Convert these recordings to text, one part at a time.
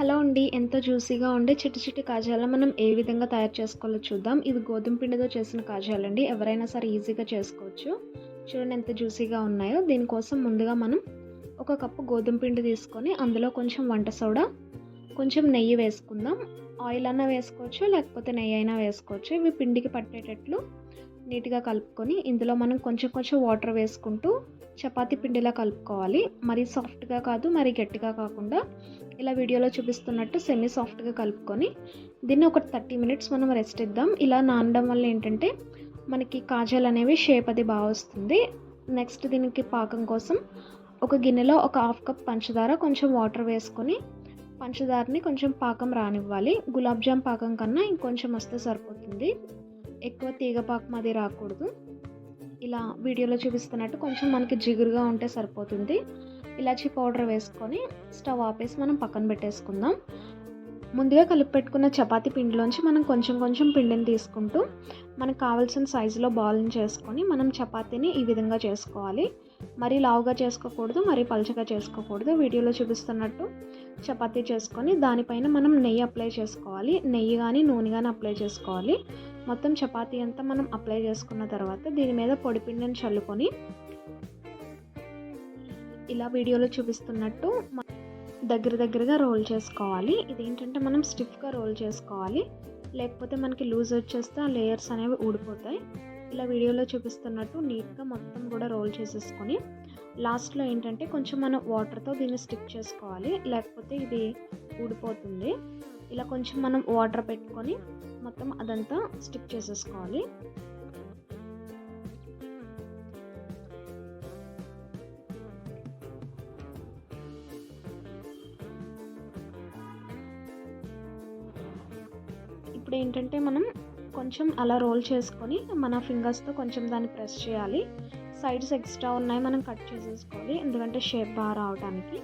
Hello అండి ఎంతో జ్యూసీగా ఉండే చిట్టి చిట్టి కాజాల మనం ఏ విధంగా తయారు చేసుకోవాలో చూద్దాం. ఇవి గోధుమ పిండితో చేసిన కాజాలండి. ఎవరైనా సరే ఈజీగా చేసుకోవచ్చు. చూడండి ఎంత జ్యూసీగా ఉన్నాయో. దీనికోసం ముందుగా మనం ఒక కప్పు గోధుమ పిండి తీసుకొని అందులో కొంచెం వంట సోడా కొంచెం నెయ్యి వేసుకుందాం. ఆయిల్ అన్నా వేసుకోవచ్చు లేకపోతే నెయ్యి అయినా వేసుకోవచ్చు. ఇవి పిండికి పట్టేటట్లు నీట్గా కలుపుకొని ఇందులో మనం కొంచెం కొంచెం వాటర్ వేసుకుంటూ చపాతీ పిండిలా కలుపుకోవాలి. మరీ సాఫ్ట్గా కాదు మరీ గట్టిగా కాకుండా ఇలా వీడియోలో చూపిస్తున్నట్టు సెమీ సాఫ్ట్గా కలుపుకొని దీన్ని ఒక థర్టీ మినిట్స్ మనం రెస్ట్ ఇద్దాం. ఇలా నానడం వల్ల ఏంటంటే మనకి కాజాలు అనేవి షేప్ అది బాగా వస్తుంది. నెక్స్ట్ దీనికి పాకం కోసం ఒక గిన్నెలో ఒక హాఫ్ కప్ పంచదార కొంచెం వాటర్ వేసుకొని పంచదారని కొంచెం పాకం రానివ్వాలి. గులాబ్ జామ్ పాకం కన్నా ఇంకొంచెం వస్తే సరిపోతుంది. ఎక్కువ తీగపాకం అది రాకూడదు. ఇలా వీడియోలో చూపిస్తున్నట్టు కొంచెం మనకి జిగురుగా ఉంటే సరిపోతుంది. ఇలాచీ పౌడర్ వేసుకొని స్టవ్ ఆపేసి మనం పక్కన పెట్టేసుకుందాం. ముందుగా కలిపి పెట్టుకున్న చపాతి పిండిలోంచి మనం కొంచెం కొంచెం పిండిని తీసుకుంటూ మనకు కావాల్సిన సైజులో బాల్ని చేసుకొని మనం చపాతీని ఈ విధంగా చేసుకోవాలి. మరీ లావుగా చేసుకోకూడదు మరీ పలుచగా చేసుకోకూడదు. వీడియోలో చూపిస్తున్నట్టు చపాతీ చేసుకొని దానిపైన మనం నెయ్యి అప్లై చేసుకోవాలి. నెయ్యి కానీ నూనె కానీ అప్లై చేసుకోవాలి. మొత్తం చపాతీ అంతా మనం అప్లై చేసుకున్న తర్వాత దీని మీద పొడిపిండిని చల్లుకొని ఇలా వీడియోలో చూపిస్తున్నట్టు దగ్గర దగ్గరగా రోల్ చేసుకోవాలి. ఇదేంటంటే మనం స్టిఫ్గా రోల్ చేసుకోవాలి. లేకపోతే మనకి లూజ్ వచ్చేస్తే ఆ లేయర్స్ అనేవి ఊడిపోతాయి. ఇలా వీడియోలో చూపిస్తున్నట్టు నీట్గా మొత్తం కూడా రోల్ చేసేసుకొని లాస్ట్లో ఏంటంటే కొంచెం మనం వాటర్తో దీన్ని స్టిక్ చేసుకోవాలి. లేకపోతే ఇది ఊడిపోతుంది. ఇలా కొంచెం మనం వాటర్ పెట్టుకొని మొత్తం అదంతా స్టిక్ చేసేసుకోవాలి. ఇప్పుడు ఏంటంటే మనం కొంచెం అలా రోల్ చేసుకొని మన ఫింగర్స్తో కొంచెం దాన్ని ప్రెస్ చేయాలి. సైడ్స్ ఎక్స్ట్రా ఉన్నాయి మనం కట్ చేసేసుకోవాలి. ఎందుకంటే షేప్ బాగా రావడానికి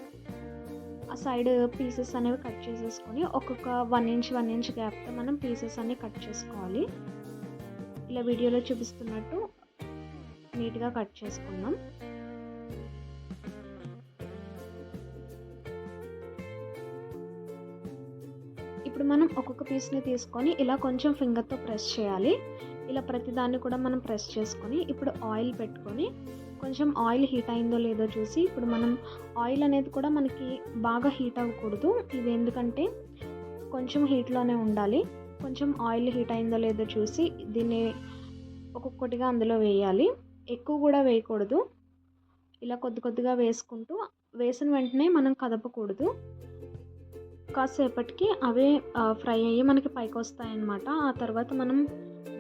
సైడ్ పీసెస్ అనేవి కట్ చేసేసుకొని ఒక్కొక్క వన్ ఇంచ్ వన్ ఇంచ్ గ్యాప్తో మనం పీసెస్ అన్ని కట్ చేసుకోవాలి. ఇలా వీడియోలో చూపిస్తున్నట్టు నీట్గా కట్ చేసుకుందాం ఇప్పుడు మనం ఒక్కొక్క పీస్ని తీసుకొని ఇలా కొంచెం ఫింగర్తో ప్రెస్ చేయాలి. ఇలా ప్రతిదాన్ని కూడా మనం ప్రెస్ చేసుకొని ఇప్పుడు ఆయిల్ పెట్టుకొని కొంచెం ఆయిల్ హీట్ అయిందో లేదో చూసి ఇప్పుడు మనం ఆయిల్ అనేది కూడా మనకి బాగా హీట్ అవ్వకూడదు. ఇది ఎందుకంటే కొంచెం హీట్లోనే ఉండాలి. కొంచెం ఆయిల్ హీట్ అయిందో లేదో చూసి దీన్ని ఒక్కొక్కటిగా అందులో వేయాలి. ఎక్కువ కూడా వేయకూడదు. ఇలా కొద్ది కొద్దిగా వేసుకుంటూ వేసిన వెంటనే మనం కదపకూడదు. కాసేపటికి అవే ఫ్రై అయ్యి మనకి పైకి వస్తాయన్నమాట ఆ తర్వాత మనం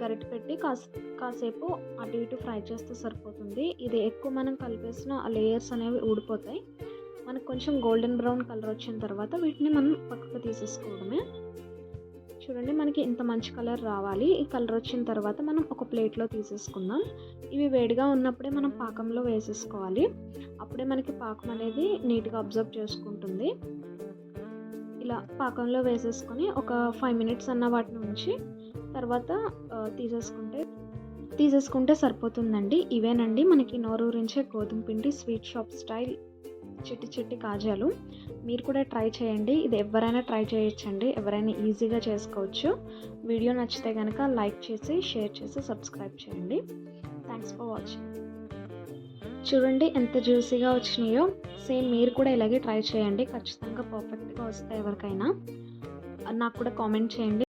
గరిట పెట్టి కాసే కాసేపు అటు ఇటు ఫ్రై చేస్తే సరిపోతుంది. ఇది ఎక్కువ మనం కలిపేసిన ఆ లేయర్స్ అనేవి ఊడిపోతాయి. మనకు కొంచెం గోల్డెన్ బ్రౌన్ కలర్ వచ్చిన తర్వాత వీటిని మనం పక్కకు తీసేసుకోవడమే. చూడండి మనకి ఇంత మంచి కలర్ రావాలి. ఈ కలర్ వచ్చిన తర్వాత మనం ఒక ప్లేట్లో తీసేసుకుందాం. ఇవి వేడిగా ఉన్నప్పుడే మనం పాకంలో వేసేసుకోవాలి. అప్పుడే మనకి పాకం అనేది నీట్గా అబ్జర్వ్ చేసుకుంటుంది. ఇలా పాకంలో వేసేసుకొని ఒక ఫైవ్ మినిట్స్ అన్న వాటిని ఉంచి తర్వాత తీసేసుకుంటే తీసేసుకుంటే సరిపోతుందండి. ఇవేనండి మనకి నోరూరించే గోధుమ పిండి స్వీట్ షాప్ స్టైల్ చిట్టి చిట్టి కాజాలు. మీరు కూడా ట్రై చేయండి. ఇది ఎవరైనా ట్రై చేయొచ్చండి. ఎవరైనా ఈజీగా చేసుకోవచ్చు. వీడియో నచ్చితే కనుక లైక్ చేసి షేర్ చేసి సబ్స్క్రైబ్ చేయండి. థ్యాంక్స్ ఫర్ వాచింగ్ చూడండి ఎంత జ్యూసీగా వచ్చినాయో. సేమ్ మీరు కూడా ఇలాగే ట్రై చేయండి. ఖచ్చితంగా పర్ఫెక్ట్గా వస్తాయి ఎవరికైనా. నాకు కూడా కామెంట్ చేయండి.